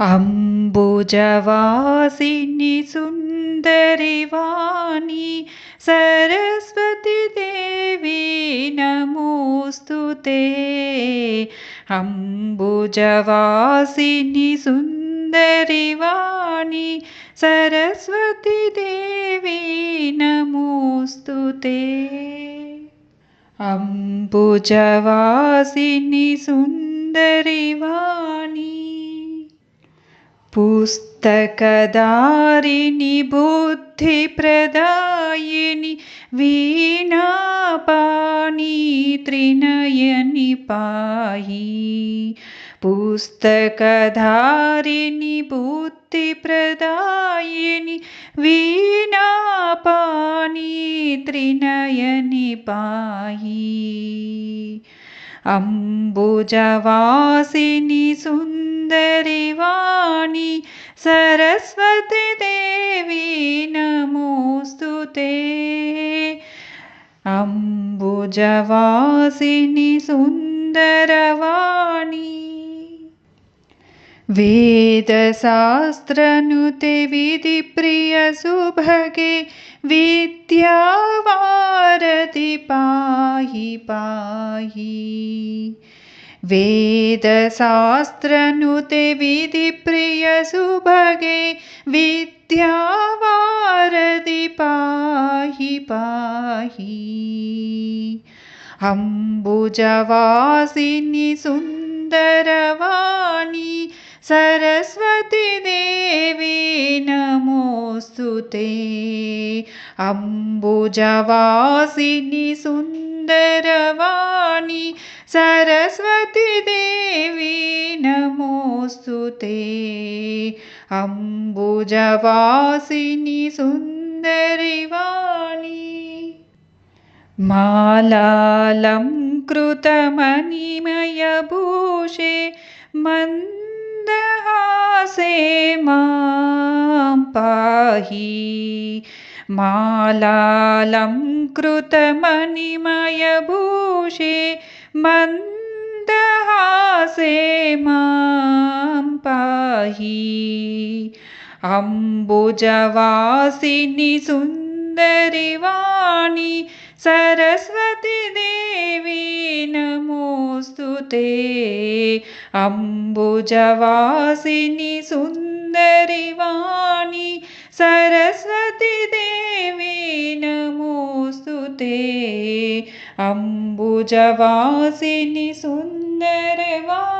अम्बुजवासिनि सुन्दरिवाणी सरस्वती देवी नमोऽस्तु ते। अम्बुजवासिनि सुन्दरिवाणी सरस्वती देवी नमोऽस्तु ते। अम्बुजवासिनि सुन्दरिवाणी पुस्तकदारिणि बुद्धिप्रदायिनि वीणापाणि त्रिनयनि पाहि। पुस्तकधारिणि बुद्धिप्रदायिनि वीणापाणि त्रिनयनि पाहि। अम्बुजवासिनि सुन्दरिवाणि सरस्वती देवी नमोऽस्तु ते। अम्बुजवासिनि सुन्दरवाणी। वेदशास्त्रनुते विधिप्रियसुभगे विद्यावारति पाहि पाहि वेदशास्त्रनुते विधिप्रियसुभगे विद्यावारति पाहि पाहि। अम्बुजवासिनि सुन्दरवाणी सरस्वती देवी नमोऽस्तु ते। अम्बुजवासिनि सुन्दरवाणी सरस्वती देवी नमोऽस्तु ते। अम्बुजवासिनि सुन्दरिवाणी मालालं कृतमणिमयभूषे मन् मन्दहासे मां पाहि। मालालङ्कृतमणिमयभूषे मन्दहासे मां पाहि। अम्बुजवासिनि सुन्दरिवाणि सरस्वती देवी नमोऽस्तु ते। अम्बुजवासिनि सुन्दरिवाणि सरस्वती देवी नमोऽस्तु ते। अम्बुजवासिनि सुन्दरवाणि